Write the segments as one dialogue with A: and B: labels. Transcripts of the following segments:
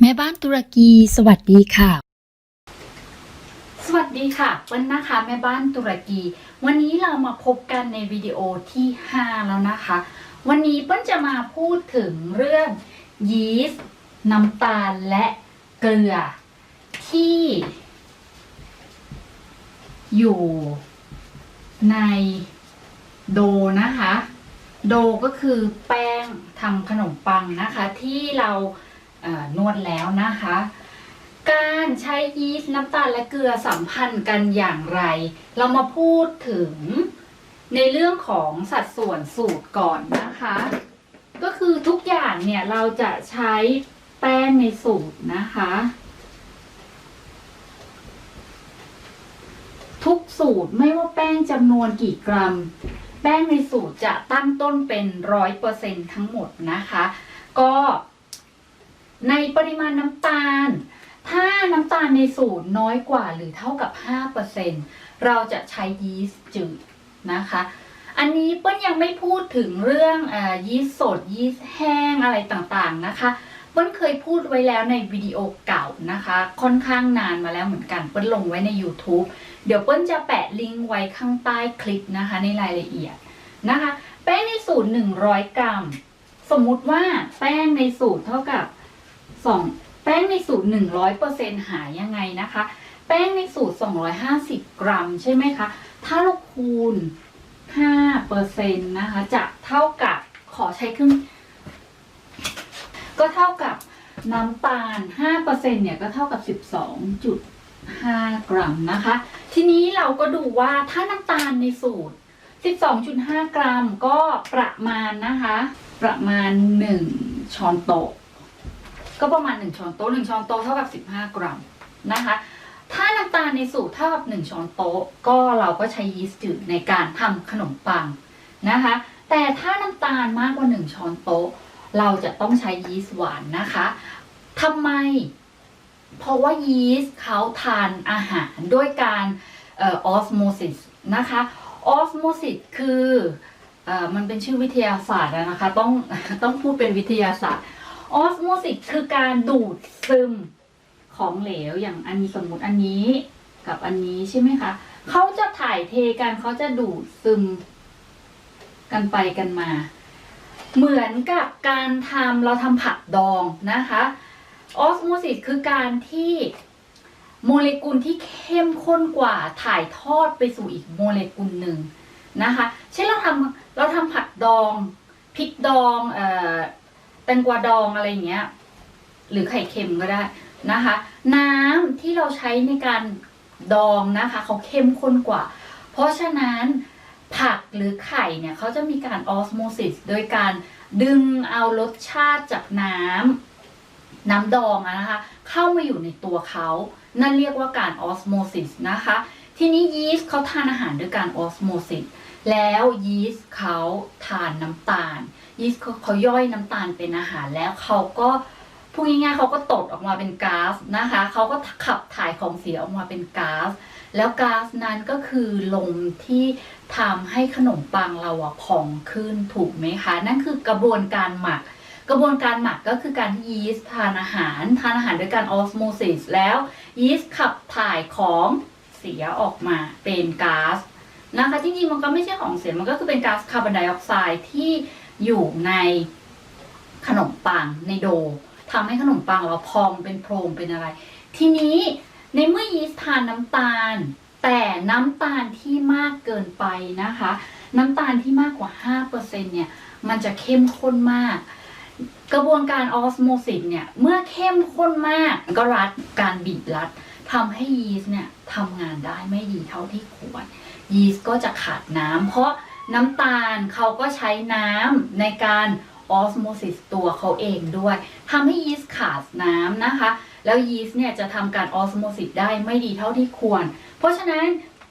A: แม่บ้านตุรกีสวัสดีค่ะ
B: สวัสดีค่ะเปิ้ลนะคะแม่บ้านตุรกี วันนี้เรามาพบกันในวิดีโอที่ 5 แล้วนะคะ วันนี้เปิ้ลจะมาพูดถึงเรื่องยีสต์น้ำตาลและเกลือ ที่ อยู่ในโดนะคะ โดก็คือแป้งทำขนมปังนะคะที่เรา นวดแล้วนะคะ การใช้ยีสต์น้ำตาลและเกลือสัมพันธ์กันอย่างไร เรามาพูดถึงในเรื่องของสัดส่วนสูตรก่อนนะคะ ก็คือทุกอย่างเนี่ยเราจะใช้แป้งในสูตรนะคะ ทุกสูตรไม่ว่าแป้งจำนวนกี่กรัม แป้งในสูตรจะตั้งต้นเป็นร้อยเปอร์เซ็นทั้งหมดนะคะ ก็ ในปริมาณน้ำตาล ถ้าน้ำตาลในสูตรน้อยกว่าหรือเท่ากับ 5%เราจะใช้ยีสต์จืดนะคะ อันนี้เปิ้ลยังไม่พูดถึงเรื่องอยีสต์สดยีสต์แห้งอะไรต่างๆนะคะเปิ้ลเคยพูดไว้แล้วในวิดีโอเก่านะคะ ค่อนข้างนานมาแล้วเหมือนกันเปิ้ลลงไว้ใน YouTube เดี๋ยวเปิ้ลจะแปะลิงก์ไว้ข้างใต้คลิปนะคะในรายละเอียดนะคะ แป้งในสูตร 100 กรัม สมมุติว่าแป้งในสูตรเท่ากับ 2แป้งในสูตร 100%หายยังไงนะคะ แป้งในสูตร 250 กรัม ใช่ไหมคะ ถ้าเราคูณ5%นะคะ จะเท่ากับขอใช้เครื่องก็เท่ากับน้ำตาล 5%เนี่ยก็เท่ากับ 12.5 กรัมนะคะ ทีนี้เราก็ดูว่าถ้าน้ำตาลในสูตร 12.5 กรัมก็ประมาณนะคะ ประมาณ 1 ช้อนโต๊ะ ก็ประมาณ 1 ช้อนโต๊ะ1ช้อนโต๊ะเท่ากับ 15 กรัมนะคะ ถ้าน้ำตาลในสูตรเท่ากับ 1 ช้อนโต๊ะ ก็เราก็ใช้ยีสต์จืดในการทำขนมปังนะคะ แต่ถ้าน้ำตาลมากกว่า 1 ช้อนโต๊ะ เราจะต้องใช้ยีสต์หวานนะคะทำไม เพราะว่ายีสต์เขาทานอาหารด้วยการออสโมซิสนะคะออสโมซิสคืออมันเป็นชื่อวิทยาศาสตร์นะคะ ต้องต้องพูดเป็นวิทยาศาสตร์ ออสโมซิสคือการดูดซึมของเหลวอย่างอันนี้สมมุติอันนี้กับอันนี้ใช่ไหมคะเขาจะถ่ายเทกันเขาจะดูดซึมกันไปกันมา เหมือนกับการทำเราทำผักดองนะคะออสโมซิสคือการที่โมเลกุลที่เข้มข้นกว่าถ่ายทอดไปสู่อีกโมเลกุลหนึ่งนะคะ เช่นเราทำเราทำผักดองพริกดองเอ่อ แตงกวาดองอะไรอย่างเงี้ย หรือไข่เค็มก็ได้นะคะ น้ำที่เราใช้ในการดองนะคะเขาเข้มข้นกว่า เพราะฉะนั้นผักหรือไข่เนี่ยเขาจะมีการออสโมซิสโดยการดึงเอารสชาติจากน้ำน้ำดองนะคะ เข้ามาอยู่ในตัวเขานั่นเรียกว่าการออสโมซิสนะคะ ทีนี้ยีสต์เขาทานอาหารด้วยการออสโมซิสแล้วยีสต์เขาทานน้ำตาล ยีสต์เขาย่อยน้ำตาลเป็นอาหารแล้วเขาก็พูดง่ายๆเขาก็ตดออกมาเป็นก๊าซนะคะเขาก็ขับถ่ายของเสียออกมาเป็นก๊าซแล้วก๊าซนั้นก็คือลมที่ทำให้ขนมปังเราอะพองขึ้นถูกไหมคะ นั่นคือกระบวนการหมัก กระบวนการหมักก็คือการที่ยีสต์ทานอาหาร ทานอาหารด้วยการออสโมซิสแล้วยีสต์ขับถ่ายของเสียออกมาเป็นก๊าซนะคะจริงๆมันก็ไม่ใช่ของเสียมันก็คือเป็นก๊าซคาร์บอนไดออกไซด์ที่ อยู่ในขนมปังในโดทำให้ขนมปังเราพองเป็นโพรงเป็นอะไร ทีนี้ในเมื่อยีสต์ทานน้ำตาล แต่น้ำตาลที่มากเกินไปนะคะ น้ำตาลที่มากกว่า5%เนี่ยมันจะเข้มข้นมาก กระบวนการออสโมซิสเนี่ยเมื่อเข้มข้นมากก็รัดการบีบรัดทำให้ยีสต์เนี่ยทำงานได้ไม่ดีเท่าที่ควร ยีสต์ก็จะขาดน้ำเพราะ น้ำตาลเขาก็ใช้น้ำในการออสโมซิสตัวเขาเองด้วยทำให้ยีสต์ขาดน้ำนะคะ แล้วยีสต์เนี่ยจะทำการออสโมซิสได้ไม่ดีเท่าที่ควร เพราะฉะนั้น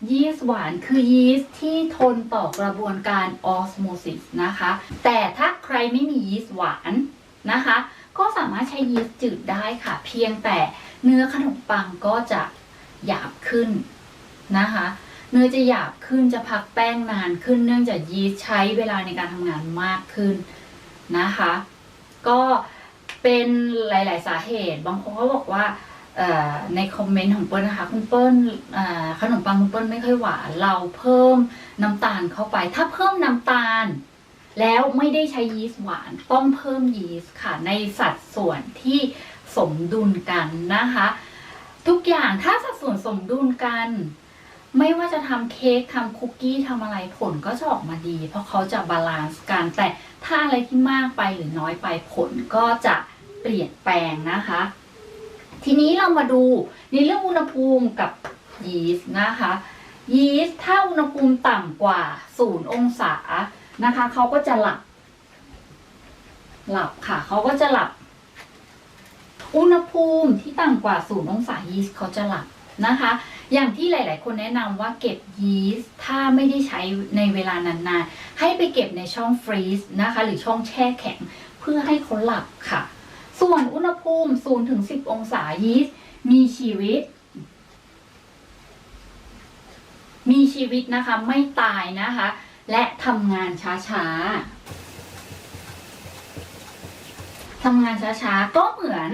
B: ยีสต์หวานคือยีสต์ที่ทนต่อกระบวนการออสโมซิสนะคะ แต่ถ้าใครไม่มียีสต์หวานนะคะ ก็สามารถใช้ยีสต์จืดได้ค่ะ เพียงแต่เนื้อขนมปังก็จะหยาบขึ้นนะคะ เนื้อจะหยาบขึ้นจะพักแป้งนานขึ้น เนื่องจากยีสต์ใช้เวลาในการทำงานมากขึ้นนะคะ ก็เป็นหลาย ๆ สาเหตุ บางคนก็บอกว่าในคอมเมนต์ของเปิ้ลนะคะคุณเปิ้ลขนมปังคุณเปิ้ลไม่ค่อยหวานเราเพิ่มน้ำตาลเข้าไป ถ้าเพิ่มน้ำตาล แล้วไม่ได้ใช้ยีสต์หวานต้องเพิ่มยีสต์ค่ะในสัดส่วนที่สมดุลกันนะคะ ทุกอย่างถ้าสัดส่วนสมดุลกัน ไม่ว่าจะทำเค้กทำคุกกี้ทำอะไรผลก็จะออกมาดี เพราะเขาจะบาลานซ์กันแต่ถ้าอะไรที่มากไปหรือน้อยไปผลก็จะเปลี่ยนแปลงนะคะ ทีนี้เรามาดูในเรื่องอุณหภูมิกับยีสต์นะคะยีสต์ถ้าอุณหภูมิต่ำกว่าศูนย์องศานะคะเขาก็จะหลับ หลับค่ะเขาก็จะหลับ อุณหภูมิที่ต่ำกว่าศูนย์องศายีสต์เขาจะหลับนะคะ อย่างที่หลาย ๆ คนแนะนำว่าเก็บยีสต์ถ้าไม่ได้ใช้ในเวลานานๆ ให้ไปเก็บในช่องฟรีซนะคะ หรือช่องแช่แข็งเพื่อให้เขาหลับค่ะ ส่วนอุณหภูมิ0ถึง10 องศายีสต์มีชีวิต มีชีวิตนะคะไม่ตายนะคะ และทำงานช้า ๆทำงานช้า ๆ ก็เหมือน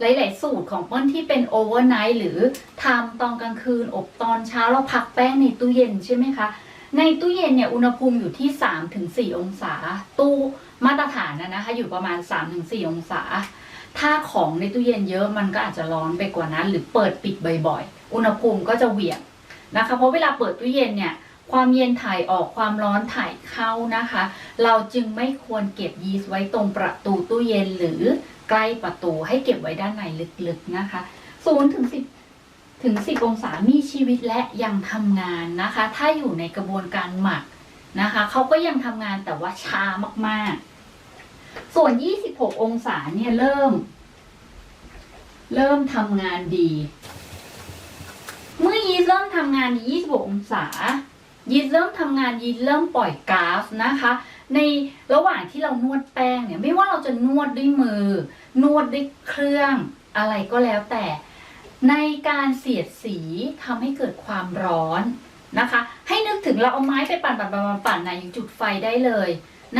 B: หลาย ๆ สูตรของเปิ้ลที่เป็นโอเวอร์ไนท์หรือทำตอนกลางคืน อบตอนเช้าเราพักแป้งในตู้เย็นใช่ไหมคะ ในตู้เย็นเนี่ยอุณหภูมิอยู่ที่ 3-4 องศา ตู้มาตรฐานนะนะคะ อยู่ประมาณ 3-4 องศา ถ้าของในตู้เย็นเยอะมันก็อาจจะร้อนไปกว่านั้น หรือเปิดปิดบ่อย ๆ อุณหภูมิก็จะเหวี่ยงนะคะ เพราะเวลาเปิดตู้เย็นเนี่ยความเย็นถ่ายออกความร้อนถ่ายเข้านะคะ เราจึงไม่ควรเก็บยีสต์ไว้ตรงประตูตู้เย็นหรือ ใกล้ประตูให้เก็บไว้ด้านในลึกๆนะคะ0ถึง10ถึง10องศามีชีวิตและยังทำงานนะคะ ถ้าอยู่ในกระบวนการหมักนะคะเขาก็ยังทำงานแต่ว่าช้ามากๆ ส่วน 26 องศาเนี่ยเริ่ม เริ่มทำงานดี เมื่อยีสต์เริ่มทำงานดี26 องศายีสต์เริ่มทำงานยีสเริ่มปล่อยก๊าซนะคะ ในระหว่างที่เรานวดแป้งเนี่ย ไม่ว่าเราจะนวดด้วยมือ นวดด้วยเครื่องอะไรก็แล้วแต่ ในการเสียดสีทำให้เกิดความร้อนนะคะ ให้นึกถึงเราเอาไม้ไปปั่นปั่นปั่นปั่นในจุดไฟได้เลย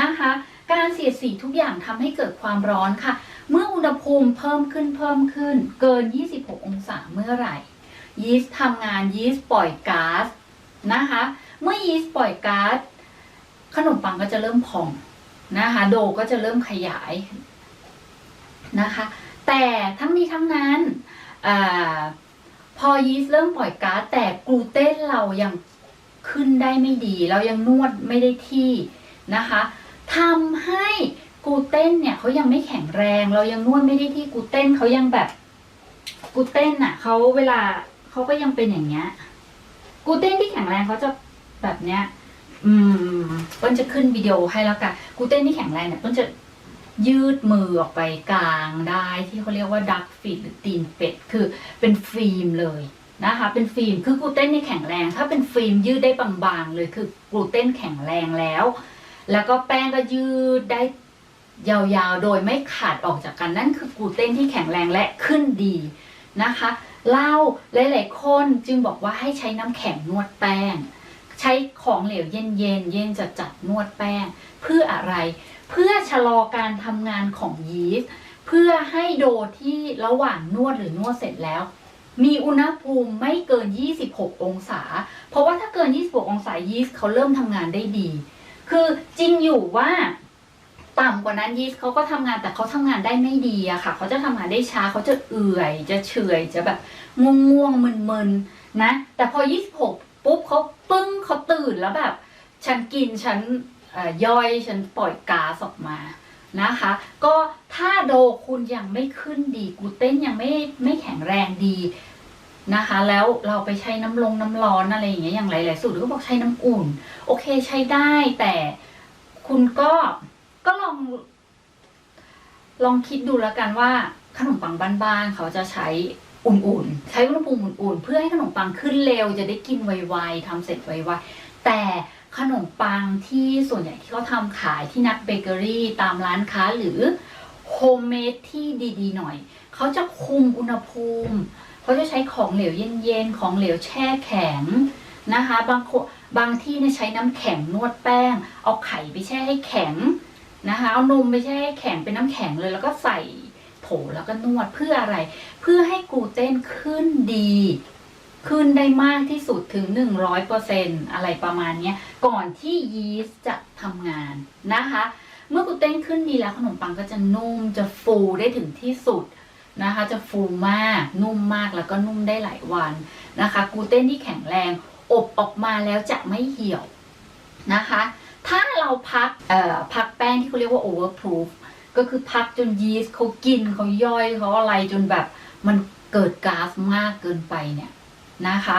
B: นะคะ การเสียดสีทุกอย่างทำให้เกิดความร้อนค่ะ เมื่ออุณหภูมิเพิ่มขึ้นเพิ่มขึ้น เกิน 26 องศาเมื่อไหร่ ยีสต์ทำงานยีสต์ปล่อยก๊าซนะคะ เมื่อยีสต์ปล่อยก๊าซ ขนมปังก็จะเริ่มพองนะคะ โดก็จะเริ่มขยายนะคะ แต่ทั้งนี้ทั้งนั้นอพอยีสต์เริ่มปล่อยก๊าซแต่กลูเตนเรายังขึ้นได้ไม่ดี เรายังนวดไม่ได้ที่นะคะทำให้กลูเตนเนี่ยเขายังไม่แข็งแรง เรายังนวดไม่ได้ที่กลูเตนเขายังแบบกลูเตนอะเขาเวลาเขาก็ยังเป็นอย่างเงี้ยกลูเตนที่แข็งแรงเขาจะแบบเนี้ย อืมเปิ้ลจะขึ้นวิดีโอให้แล้วกันกูเต้นที่แข็งแรงเนี่ยเปิ้ลจะยืดมือออกไปกลางได้ที่เขาเรียกว่าดักฟีดหรือตีนเป็ดคือเป็นฟิล์มเลยนะคะ เป็นฟิล์มคือกูเต้นที่แข็งแรง ถ้าเป็นฟิล์มยืดได้บางๆ เลยคือกูเต้นแข็งแรงแล้ว แล้วก็แป้งก็ยืดได้ยาวๆ โดยไม่ขาดออกจากกันนั่นคือกูเต้นที่แข็งแรงและขึ้นดีนะคะเล่าหลายๆคนจึงบอกว่าให้ใช้น้ำแข็งนวดแป้ง ใช้ของเหลวเย็นๆเย็นจะจัดนวดแป้ง เพื่ออะไร เพื่อชะลอการทำงานของยีสต์เพื่อให้โดที่ระหว่างนวดหรือนวดเสร็จแล้ว มีอุณหภูมิไม่เกิน 26 องศา เพราะว่าถ้าเกิน 26 องศายีสต์เขาเริ่มทำงานได้ดี คือจริงอยู่ว่าต่ำกว่านั้นยีสต์เขาก็ทำงานแต่เขาทำงานได้ไม่ดีอะค่ะ เขาจะทำงานได้ช้าเขาจะเอื่อย จะเฉอยจะแบบง่วงๆมึนๆนะ แต่พอ 26 ปุ๊บเขาปึ้งเขาตื่นแล้วแบบ ฉันกินฉันย่อยฉันปล่อยก๊าซออกมานะคะ ก็ถ้าโดคุณยังไม่ขึ้นดีกูเต้นยังไม่ไม่แข็งแรงดีนะคะ แล้วเราไปใช้น้ำลงน้ำร้อนอะไรอย่างเงี้ยอย่างหลายๆสูตรก็บอกใช้น้ำอุ่น โอเคใช้ได้แต่คุณก็ก็ลอง ลองคิดดูแล้วกันว่าขนมปังบ้านๆเขาจะใช้ อุ่นๆ ใช้อุณหภูมิอุ่นๆ เพื่อให้ขนมปังขึ้นเร็วจะได้กินไวๆทำเสร็จไวๆ แต่ขนมปังที่ส่วนใหญ่ที่เขาทำขายที่นักเบเกอรี่ตามร้านค้าหรือโฮมเมดที่ดีๆ หน่อย เขาจะคุมอุณหภูมิ เขาจะใช้ของเหลวเย็นๆ ของเหลวแช่แข็งนะคะ บางบางที่เนี่ยใช้น้ำแข็งนวดแป้ง เอาไข่ไปแช่ให้แข็งนะคะ เอานมไปแช่ให้แข็งเป็นน้ำแข็งเลยแล้วก็ใส่ โถแล้วก็นวดเพื่ออะไร เพื่อให้กลูเตนขึ้นดี ขึ้นได้มากที่สุดถึง 100%อะไรประมาณนี้ก่อนที่ยีสต์จะทำงานนะคะ เมื่อกลูเตนขึ้นดีแล้วขนมปังก็จะนุ่มจะฟูได้ถึงที่สุดนะคะ จะฟูมากนุ่มมากแล้วก็นุ่มได้หลายวันนะคะกลูเตนที่แข็งแรงอบออกมาแล้วจะไม่เหี่ยวนะคะ ถ้าเราพักเอ่อพักแป้งที่เขาเรียกว่า overproof ก็คือพักจนยีสต์เขากินเขาย่อยเขาอะไรจนแบบมันเกิดก๊าซมากเกินไปเนี่ยนะคะ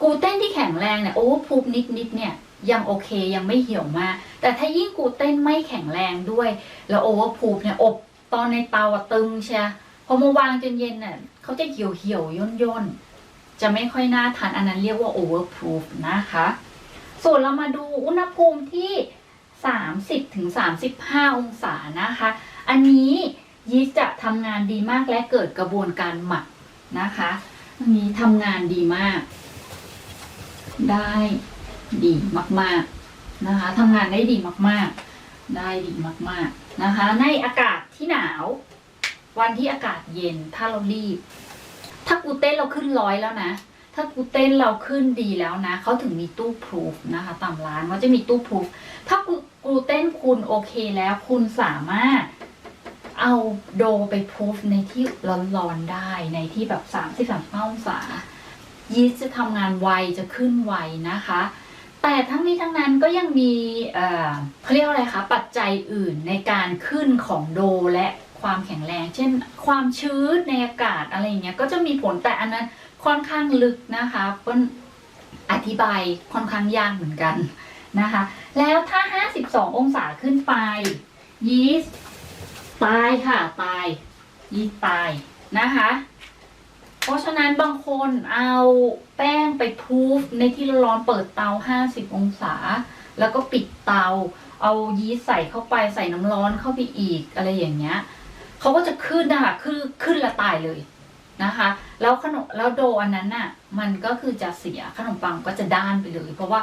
B: กูเต้นที่แข็งแรงเนี่ย overproof นิดๆเนี่ยยังโอเคยังไม่เหี่ยวมาก แต่ถ้ายิ่งกูเต้นไม่แข็งแรงด้วย แล้ว overproof เนี่ยอบตอนในเตาตึงใช่พอมาวางจนเย็นน่ะเขาจะเหี่ยวเหี่ยวย่นย่นๆจะไม่ค่อยน่าทานอันนั้นเรียกว่า overproof นะคะ ส่วนเรามาดูอุณหภูมิที่ 30ถึง35 องศานะคะ อันนี้ยีสต์จะทำงานดีมากและเกิดกระบวนการหมักนะคะอันนี้ทำงานดีมาก ได้ดีมากๆนะคะทำงานได้ดีมากๆ ได้ดีมากๆนะคะ ในอากาศที่หนาว วันที่อากาศเย็นถ้าเรารีบ ถ้ากูเต้นเราขึ้นร้อยแล้วนะถ้ากูเต้นเราขึ้นดีแล้วนะ เขาถึงมีตู้พรูฟนะคะ ตามร้านเขาจะมีตู้พรูฟถ้ากู กลูเตนคุณโอเคแล้วคุณสามารถเอาโดไปพูฟในที่ร้อนๆได้ในที่แบบ3 0 3องศายีสต์จะทำงานไวจะขึ้นไวนะคะ แต่ทั้งนี้ทั้งนั้นก็ยังมีเอ่อเขาเรียกอะไรคะปัจจัยอื่นในการขึ้นของโดและความแข็งแรง เช่น ความชื้นในอากาศอะไรอย่างเงี้ยก็จะมีผลแต่อันนั้นค่อนข้างลึกนะคะเปิ้ลอธิบายค่อนข้างยากเหมือนกันนะคะ แล้วถ้า 52 องศาขึ้นไป ยีสต์ตายค่ะตาย ยีสต์ตายนะคะ เพราะฉะนั้นบางคนเอาแป้งไปพูฟในที่ร้อนเปิดเตา 50 องศา แล้วก็ปิดเตา เอายีสต์ใส่เข้าไปใส่น้ำร้อนเข้าไปอีกอะไรอย่างเงี้ยเขาก็จะขึ้นนะคะขึ้นขึ้นละตายเลยนะคะ แล้วขนมแล้วโดอันนั้นน่ะ มันก็คือจะเสียขนมปังก็จะด้านไปเลย เพราะว่า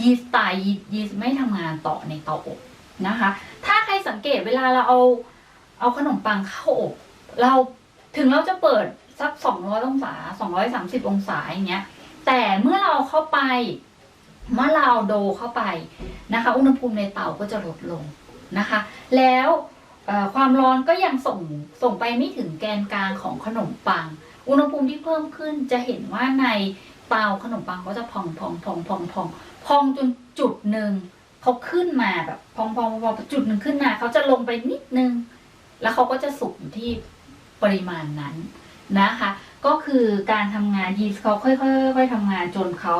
B: ยีสต์ตายยีสต์ไม่ทำงานต่อในเตาอบนะคะ ถ้าใครสังเกตเวลาเราเอาเอาขนมปังเข้าอบ เราถึงเราจะเปิดสัก 200 องศา 230 องศาอย่างเงี้ย แต่เมื่อเราเข้าไป เมื่อเราโดเข้าไปนะคะ อุณหภูมิในเตาก็จะลดลงนะคะ แล้วความร้อนก็ยังส่งส่งไปไม่ถึงแกนกลางของขนมปัง อุณหภูมิที่เพิ่มขึ้นจะเห็นว่าในเตาขนมปังก็จะพองพองพองพองพองพอง พองจนจุดหนึ่งเขาขึ้นมาแบบพองพองพองจุดหนึ่งขึ้นมาเขาจะลงไปนิดนึง แล้วเขาก็จะสุกที่ปริมาณนั้นนะคะ ก็คือการทำงานยีสต์เขาค่อยๆค่อยๆทำงานจนเขา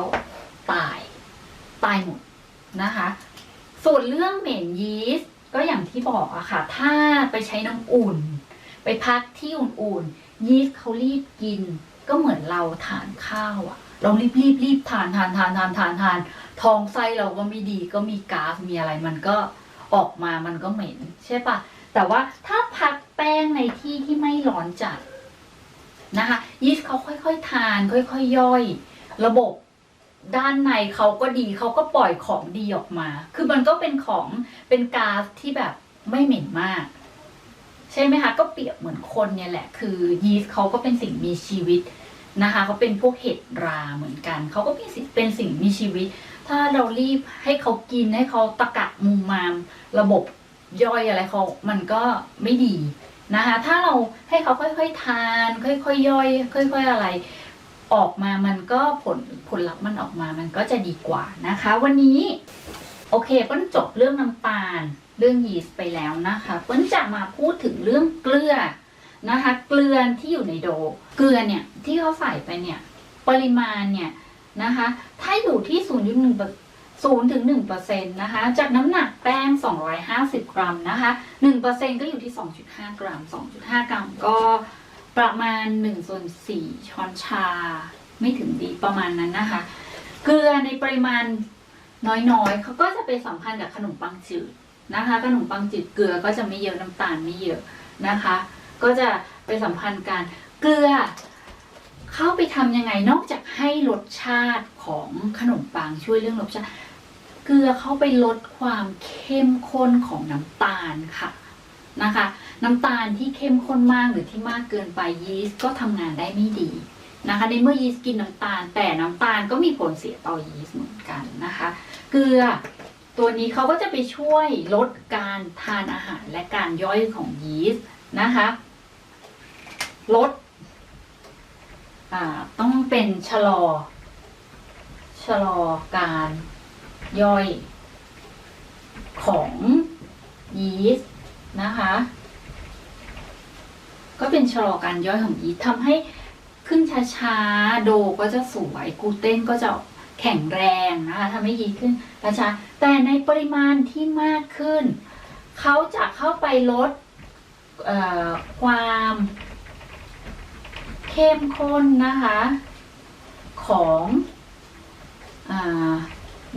B: ตายตายหมดนะคะ ส่วนเรื่องเหม็นยีสต์ก็อย่างที่บอกอะค่ะ ถ้าไปใช้น้ำอุ่น ไปพักที่อุ่นๆ ยีสต์เขารีบกิน ก็เหมือนเราทานข้าวอะเรารีบรีบรีบทานทานทานทานทานทาน ท้องไส้เราก็ไม่ดีก็มีก๊าซมีอะไรมันก็ออกมามันก็เหม็น ใช่ปะแต่ว่าถ้าพักแป้งในที่ที่ไม่ร้อนจัดนะคะยีสต์เขาค่อยๆ ทาน ค่อยๆย่อย ระบบด้านในเขาก็ดีเขาก็ปล่อยของดีออกมา คือมันก็เป็นของเป็นก๊าซที่แบบไม่เหม็นมาก ใช่ไหมคะ ก็เปรียบเหมือนคนเนี่ยแหละ คือยีสต์เขาก็เป็นสิ่งมีชีวิตนะคะเขาเป็นพวกเห็ดราเหมือนกัน เขาก็เป็นสิ่งเป็นสิ่งมีชีวิต ถ้าเรารีบให้เขากินให้เขาตะกะมุมมาม ระบบย่อยอะไรเขามันก็ไม่ดีนะคะ ถ้าเราให้เขาค่อยๆทาน ค่อยๆย่อย ค่อย ๆอะไร ออกมามันก็ผลผลลัพธ์มันออกมามันก็จะดีกว่านะคะ วันนี้ โอเคเปิ้ลจบเรื่องน้ำตาล เรื่องยีสต์ไปแล้วนะคะเปิ้ลจะมาพูดถึงเรื่องเกลือนะคะ เกลือที่อยู่ในโด เกลือเนี่ยที่เขาใส่ไปเนี่ย ปริมาณเนี่ย นะคะ ถ้าอยู่ที่ 0.1 0ถึง1เปอร์เซ็นะคะ จากน้ำหนักแป้ง 250 กรัมนะคะ1เปอร์เซ็นต์ก็อยู่ที่ 2.5 กรัม 2.5 กรัมก็ประมาณ1ส่วน4ช้อนชา ไม่ถึงดีประมาณนั้นนะคะ เกลือในปริมาณน้อยๆ เขาก็จะไปสัมพันธ์กับขนมปังจืดนะคะ ขนมปังจืดเกลือก็จะไม่เยอะน้ำตาลไม่เยอะนะคะ ก็จะไปสัมพันธ์กัน เกลือ เข้าไปทำยังไงนอกจากให้รสชาติของขนมปังช่วยเรื่องรสชาติ เกลือเข้าไปลดความเข้มข้นของน้ำตาลค่ะนะคะ น้ำตาลที่เข้มข้นมากหรือที่มากเกินไปยีสต์ก็ทำงานได้ไม่ดีนะคะในเมื่อยีสต์กินน้ำตาล แต่น้ำตาลก็มีผลเสียต่อยีสต์เหมือนกันนะคะ เกลือตัวนี้เขาก็จะไปช่วยลดการทานอาหารและการย่อยของยีสต์นะคะ ลด ต้องเป็นชะลอ ชะลอการย่อยของยีสต์นะคะ ก็เป็นชะลอการย่อยของยีสต์ทำให้ขึ้นช้าๆ โดก็จะสวยกูเต้นก็จะแข็งแรงนะคะทำให้ยีสต์ขึ้นช้าๆแต่ในปริมาณที่มากขึ้น เขาจะเข้าไปลดความ เข้มข้นนะคะ ของอ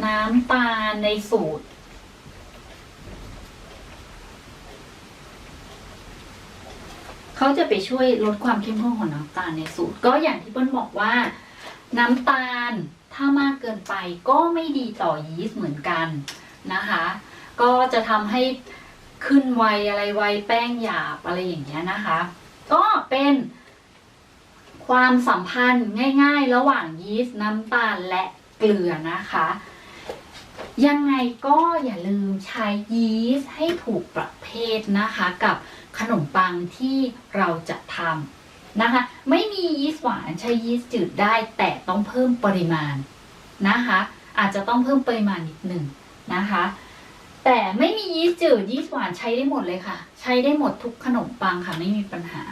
B: น้ำตาลในสูตร เขาจะไปช่วยลดความเข้มข้นของน้ำตาลในสูตร ก็อย่างที่เปิ้ลบอกว่า น้ำตาลถ้ามากเกินไปก็ไม่ดีต่อยีสต์เหมือนกันนะคะ ก็จะทำให้ขึ้นไวอะไรไวแป้งหยาบอะไรอย่างเงี้ยนะคะ ก็เป็น ความสัมพันธ์ง่าย ๆ ระหว่างยีสต์น้ำตาลและเกลือนะคะ ยังไงก็อย่าลืมใช้ยีสต์ให้ถูกประเภทนะคะ กับขนมปังที่เราจะทำนะคะ ไม่มียีสต์หวานใช้ยีสต์จืดได้แต่ต้องเพิ่มปริมาณนะคะ อาจจะต้องเพิ่มปริมาณนิดหนึ่งนะคะ แต่ไม่มียีสต์จืดยีสต์หวานใช้ได้หมดเลยค่ะ ใช้ได้หมดทุกขนมปังค่ะไม่มีปัญหา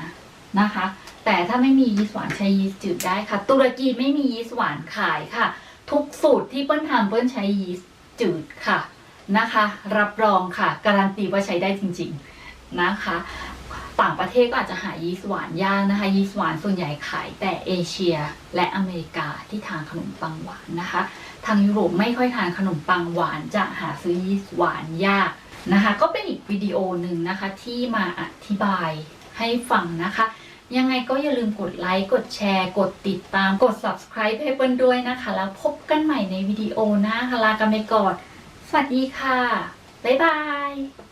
B: นะคะ แต่ถ้าไม่มียีสต์หวานใช้ยีสต์จืดได้ค่ะ ตุรกีไม่มียีสต์หวานขายค่ะ ทุกสูตรที่เปิ้ลทำเปิ้ลใช้ยีสต์จืดค่ะนะคะ รับรองค่ะ การันตีว่าใช้ได้จริงๆนะคะ ต่างประเทศก็อาจจะหายีสต์หวานยากนะคะ ยีสต์หวานส่วนใหญ่ขายแต่เอเชียและอเมริกาที่ทานขนมปังหวานนะคะ ทางยุโรปไม่ค่อยทานขนมปังหวานจะหาซื้อยีสต์หวานยากนะคะ ก็เป็นอีกวิดีโอหนึ่งนะคะที่มาอธิบายให้ฟังนะคะ ยังไงก็อย่าลืมกดไลค์ กดแชร์ กดติดตาม กด subscribe ให้เปิ้ลด้วยนะคะ แล้วพบกันใหม่ในวิดีโอหน้าค่ะลากันไปก่อน สวัสดีค่ะ บ๊ายบาย